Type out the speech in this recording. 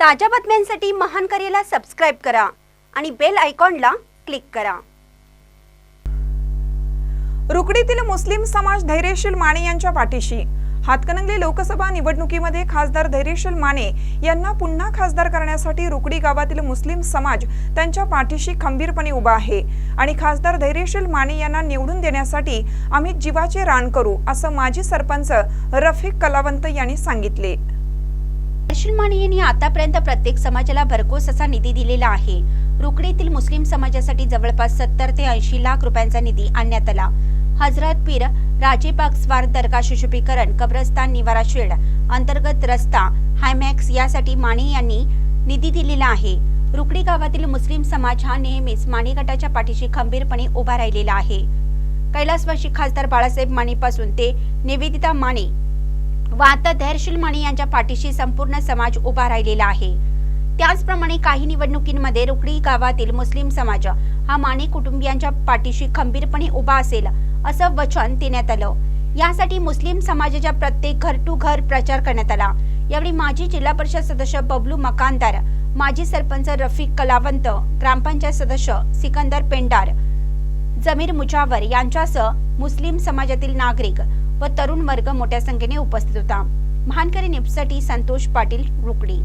ताज्या बातम्यांसाठी महान करेला सबस्क्राईब करा आणि बेल आयकॉनला क्लिक करा. रुकडीतील मुस्लिम समाज धैर्यशील माने यांच्या पाठीशी. हातकणंगले लोकसभा निवडणुकीमध्ये खासदार धैर्यशील माने यांना पुन्हा खासदार करण्यासाठी रुकडी गावातील मुस्लिम समाज त्यांच्या पाठीशी खंबीरपणे उभा आहे. आणि खासदार धैर्यशील माने यांना निवडून देण्यासाठी आम्ही जीवाचे रान करू असं माजी सरपंच रफिक कलावंत यांनी सांगितले. हर्षल माने यांनी आतापर्यंत प्रत्येक समाजाला भरघोस असा निधी दिलेला आहे. रुकडीतील मुस्लिम समाजासाठी जवळपास सत्तर ते ऐंशी लाख रुपयांचा निधी आणण्यात आला. हजरत पीर राजेबाग स्वार दर्गा सुशोभीकरण कब्रस्तान निवारा शेड अंतर्गत रस्ता हायमॅक्स यासाठी माने यांनी निधी दिलेला आहे. रुकडी गावातील मुस्लिम समाज हा नेहमीच माने गटाच्या पाठीशी खंबीरपणे उभा राहिलेला आहे. कैलासवासी खासदार बाळासाहेब मानेपासून ते निवेदिता माने व आता धैर्यशील माने यांच्या पाठीशी संपूर्ण समाज उभा राहिलेला आहे. त्याचप्रमाणे काही निवडणुकींमध्ये रुकडी गावातील मुस्लिम समाज हा माने कुटुंबियांच्या पाठीशी खंबीरपणे उभा असेल असं वचन देण्यात आलं. यासाठी मुस्लिम समाजाच्या प्रत्येक घर टू घर प्रचार करण्यात आला. यावेळी माजी जिल्हा परिषद सदस्य बबलू मकानदार माजी सरपंच रफिक कलावंत ग्रामपंचायत सदस्य सिकंदर पेंडार जमीर मुजावर यांच्यासह मुस्लिम समाजातील नागरिक व तरुण वर्ग मोठ्या संख्येने उपस्थित होता. महानकरी निपसाठी संतोष पाटील रुकडी.